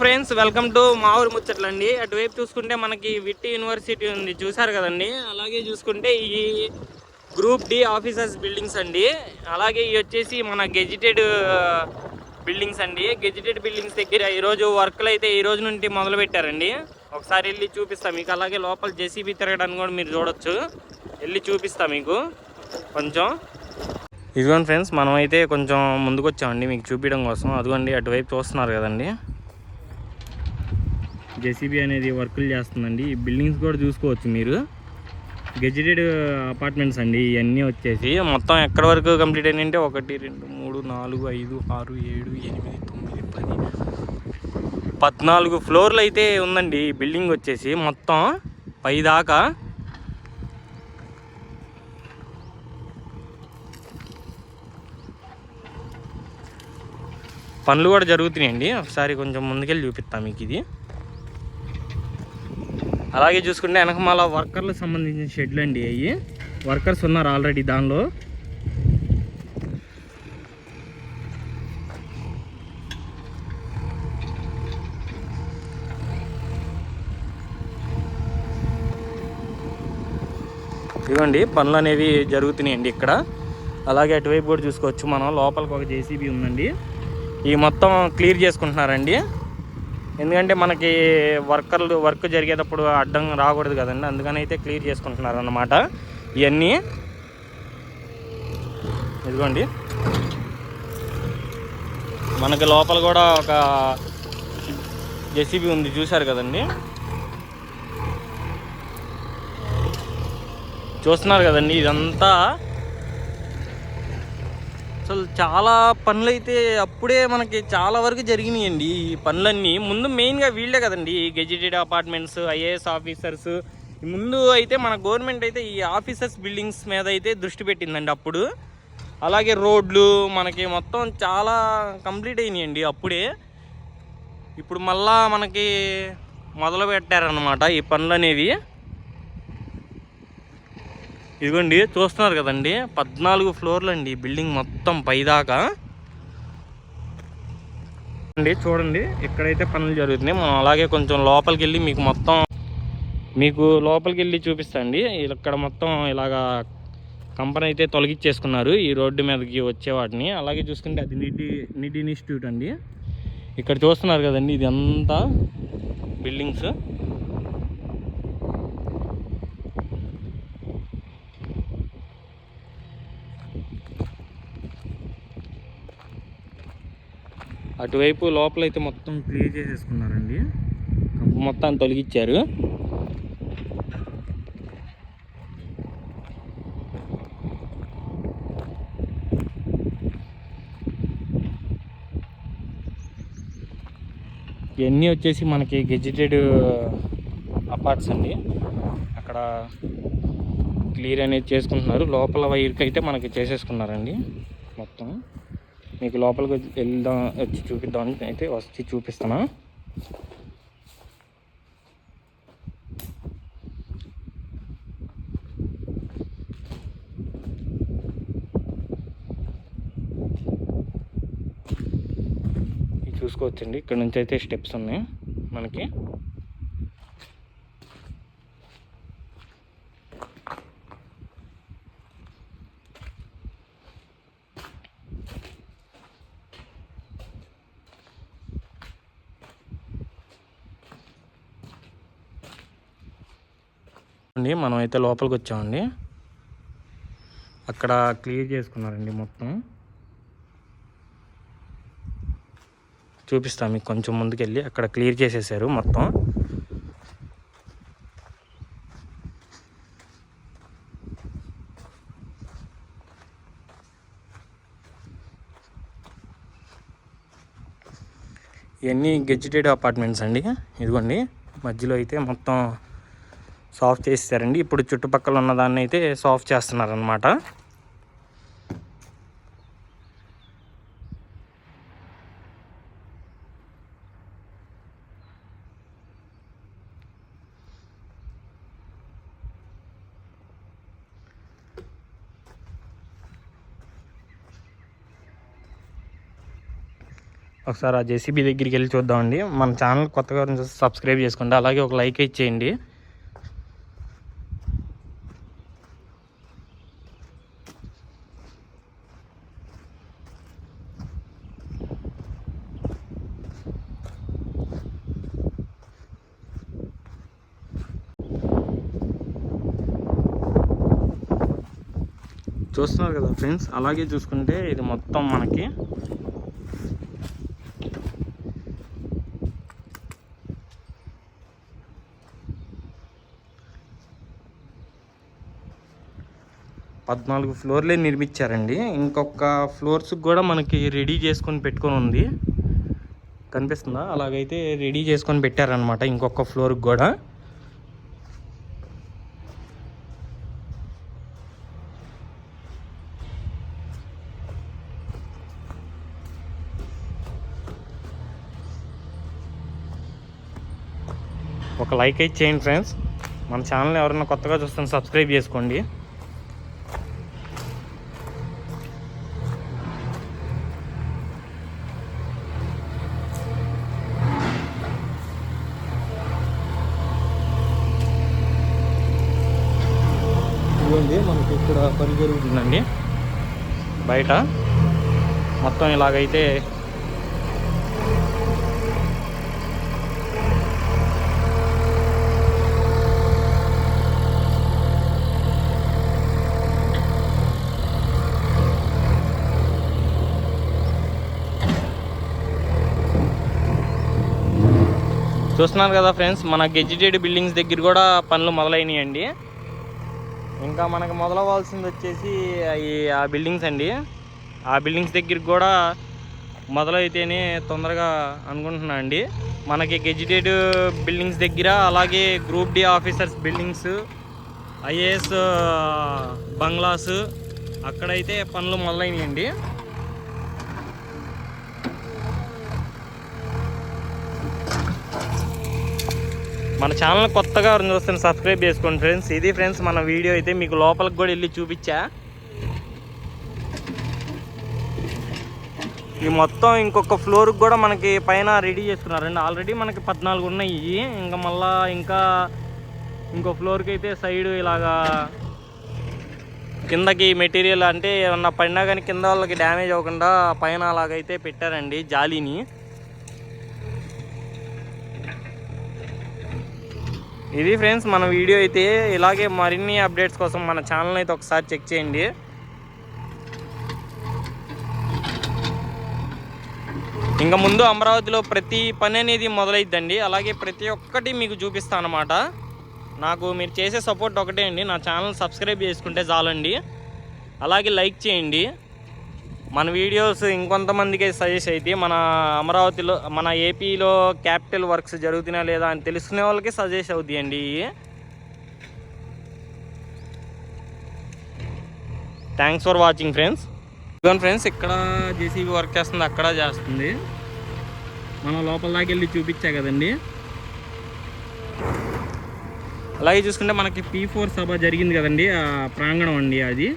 Friends welcome to మా ఊరు ముచ్చట్లు అండి అటువైపు చూసుకుంటే మనకి విట్టి యూనివర్సిటీ ఉంది. చూసారు కదండి? అలాగే చూసుకుంటే ఈ గ్రూప్ డి ఆఫీసర్స్ బిల్డింగ్స్ అండి. అలాగే ఇవి వచ్చేసి మన గెజిటెడ్ బిల్డింగ్స్ అండి. గెజిటెడ్ బిల్డింగ్స్ దగ్గర ఈరోజు వర్క్లు అయితే ఈ రోజు నుండి మొదలు పెట్టారండి. ఒకసారి వెళ్ళి చూపిస్తాం మీకు. అలాగే లోపల జేసీబీ తిరగడానికి కూడా మీరు చూడొచ్చు. వెళ్ళి చూపిస్తాం మీకు. కొంచెం. ఇదిగోండి ఫ్రెండ్స్ మనం అయితే కొంచెం ముందుకు వచ్చామండి మీకు చూపించడం కోసం. అదిగోండి అటువైపు చూస్తున్నారు కదండి. జేసీబీ అనేది వర్కులు చేస్తుందండి. ఈ బిల్డింగ్స్ కూడా చూసుకోవచ్చు మీరు. గెజిటెడ్ అపార్ట్మెంట్స్ అండి ఇవన్నీ వచ్చేసి. మొత్తం ఎక్కడ వరకు కంప్లీట్ అయ్యిందంటే ఒకటి రెండు మూడు నాలుగు ఐదు ఆరు ఏడు ఎనిమిది తొమ్మిది పది పద్నాలుగు ఫ్లోర్లు అయితే ఉందండి ఈ బిల్డింగ్ వచ్చేసి మొత్తం. పై దాకా. పనులు కూడా జరుగుతున్నాయండి. ఒకసారి కొంచెం ముందుకెళ్ళి చూపిస్తాం మీకు ఇది. అలాగే చూసుకుంటే వెనకమాల వర్కర్లకు సంబంధించిన షెడ్లు అండి అవి వర్కర్స్ ఉన్నారు ఆల్రెడీ దానిలో. ఇదిగోండి పనులు అనేవి జరుగుతున్నాయండి ఇక్కడ. అలాగే అటువైపు కూడా చూసుకోవచ్చు మనం. లోపలికి ఒక జేసీబీ ఉందండి. ఈ మొత్తం క్లియర్ చేసుకుంటున్నారండి. ఎందుకంటే మనకి వర్కర్లు వర్క్ జరిగేటప్పుడు అడ్డం రాకూడదు కదండి. అందుకని అయితే క్లియర్ చేసుకుంటున్నారు అన్నమాట ఇవన్నీ ఇదిగోండి. మనకి లోపల కూడా ఒక జెసిబి ఉంది చూశారు కదండి? చూస్తున్నారు కదండి ఇదంతా అసలు చాలా పనులు అయితే అప్పుడే మనకి చాలా వరకు జరిగినాయండి ఈ పనులన్నీ. ముందు మెయిన్గా వీళ్ళే కదండి గెజిటెడ్ అపార్ట్మెంట్స్ ఐఏఎస్ ఆఫీసర్స్ ముందు అయితే మన గవర్నమెంట్ అయితే ఈ ఆఫీసర్స్ బిల్డింగ్స్ మీద అయితే దృష్టి పెట్టిందండి అప్పుడు. అలాగే రోడ్లు మనకి మొత్తం చాలా కంప్లీట్ అయినాయండి అప్పుడే. ఇప్పుడు మళ్ళా మనకి మొదలు పెట్టారనమాట ఈ పనులు అనేవి ఇదిగోండి చూస్తున్నారు కదండి పద్నాలుగు ఫ్లోర్లు అండి బిల్డింగ్ మొత్తం పైదాకా. అండి చూడండి ఎక్కడైతే పనులు జరుగుతున్నాయి. మనం అలాగే కొంచెం లోపలికి వెళ్ళి మీకు మొత్తం మీకు లోపలికి వెళ్ళి చూపిస్తాండి ఇక్కడ మొత్తం ఇలాగా కంపెనీ అయితే తొలగించేసుకున్నారు ఈ రోడ్డు మీదకి వచ్చే వాటిని. అలాగే చూసుకుంటే అది నిడి నిడి ఇన్స్టిట్యూట్ అండి. ఇక్కడ చూస్తున్నారు కదండి ఇది అంతా బిల్డింగ్స్. అటువైపు లోపలైతే మొత్తం క్లియర్ చేసేసుకున్నారండి. కంపు మొత్తాన్ని తొలగించారు ఇవన్నీ వచ్చేసి మనకి గెజిటెడ్ అపార్ట్స్ అండి. అక్కడ క్లియర్ అనేది చేసుకుంటున్నారు. లోపల వైర్కి అయితే మనకి చేసేసుకున్నారండి మొత్తం. మీకు లోపలికి వచ్చి వెళ్దాం వచ్చి చూపిద్దాం. అయితే వచ్చి చూపిస్తాను? చూసుకోవచ్చండి. ఇక్కడ నుంచి అయితే స్టెప్స్ ఉన్నాయి మనకి. అండి. మనం అయితే లోపలికి వచ్చామండి అక్కడ క్లియర్ చేసుకున్నారండి మొత్తం. చూపిస్తాను మీకు కొంచెం ముందుకెళ్ళి. అక్కడ క్లియర్ చేసేసారు మొత్తం. ఇవన్నీ గెజిటెడ్ అపార్ట్మెంట్స్ అండి. ఇదిగోండి. మధ్యలో అయితే మొత్తం సాఫ్ చేస్తారండి. ఇప్పుడు చుట్టుపక్కల ఉన్నదాన్ని అయితే సాఫ్ చేస్తున్నారనమాట ఒకసారి ఆ జేసీబీ దగ్గరికి వెళ్ళి చూద్దామండి. మన ఛానల్ కొత్తగా సబ్స్క్రైబ్ చేసుకోండి. అలాగే ఒక లైక్ ఇచ్చేయండి చూస్తున్నారు కదా ఫ్రెండ్స్? అలాగే చూసుకుంటే ఇది మొత్తం మనకి పద్నాలుగు ఫ్లోర్లే నిర్మించారండి. ఇంకొక ఫ్లోర్స్ కూడా మనకి రెడీ చేసుకొని పెట్టుకొని ఉంది. కనిపిస్తుందా? అలాగైతే రెడీ చేసుకొని పెట్టారనమాట ఇంకొక ఫ్లోర్కి కూడా. ఒక లైక్ అయితే చేయండి ఫ్రెండ్స్. మన ఛానల్ ఎవరైనా కొత్తగా చూస్తాను సబ్స్క్రైబ్ చేసుకోండి. ఇదిగోండి మనకి ఇక్కడ పని జరుగుతుందండి. బయట మొత్తం ఇలాగైతే చూస్తున్నారు కదా ఫ్రెండ్స్ మన గెజిటెడ్ బిల్డింగ్స్ దగ్గర కూడా పనులు మొదలైనయండి. ఇంకా మనకు మొదలవ్వాల్సింది వచ్చేసి అవి ఆ బిల్డింగ్స్ అండి. ఆ బిల్డింగ్స్ దగ్గర కూడా మొదలైతేనే తొందరగా అనుకుంటున్నా అండి. మనకి గెజిటెడ్ బిల్డింగ్స్ దగ్గర అలాగే group D officers buildings IAS bungalows అక్కడైతే పనులు మొదలైనయండి. మన ఛానల్ కొత్తగా ఎవరైనా చూస్తే సబ్స్క్రైబ్ చేసుకోండి ఫ్రెండ్స్. ఇది ఫ్రెండ్స్ మన వీడియో అయితే మీకు లోపలికి కూడా వెళ్ళి చూపించా. ఈ మొత్తం ఇంకొక ఫ్లోర్కి కూడా మనకి పైన రెడీ చేసుకున్నారండి. ఆల్రెడీ మనకి పద్నాలుగు ఉన్నాయి. ఇంకా మళ్ళా ఇంకా ఇంకో ఫ్లోర్కి అయితే సైడ్ ఇలాగా కిందకి మెటీరియల్ అంటే ఏమన్నా పడినా కానీ కింద వాళ్ళకి డ్యామేజ్ అవ్వకుండా పైన అలాగైతే పెట్టారండి జాలీని. ఇది ఫ్రెండ్స్ మన వీడియో అయితే ఇలాగే మరిన్ని అప్డేట్స్ కోసం మన ఛానల్ అయితే ఒకసారి చెక్ చేయండి. ఇంకా ముందు అమరావతిలో ప్రతి పని అనేది మొదలైద్దండి. అలాగే ప్రతి ఒక్కటి మీకు చూపిస్తాను అనమాట నాకు మీరు చేసే సపోర్ట్ ఒకటే అండి. నా ఛానల్ సబ్స్క్రైబ్ చేసుకుంటే చాలండి. అలాగే లైక్ చేయండి. మన వీడియోస్ ఇంకొంతమందికి సజెస్ట్ అయితే మన అమరావతిలో మన ఏపీలో క్యాపిటల్ వర్క్స్ జరుగుతున్నా లేదా అని తెలుసుకునే వాళ్ళకి సజెస్ట్ అవుతాయండి థ్యాంక్స్ ఫర్ వాచింగ్ ఫ్రెండ్స్ ఇదిగోండి ఫ్రెండ్స్ ఇక్కడ జేసీబీ వర్క్ చేస్తుంది అక్కడ చేస్తుంది. మనం లోపల దాకా వెళ్ళి చూపించా కదండి. అలాగే చూసుకుంటే మనకి పీ ఫోర్ సభ జరిగింది కదండి ఆ ప్రాంగణం అండి అది.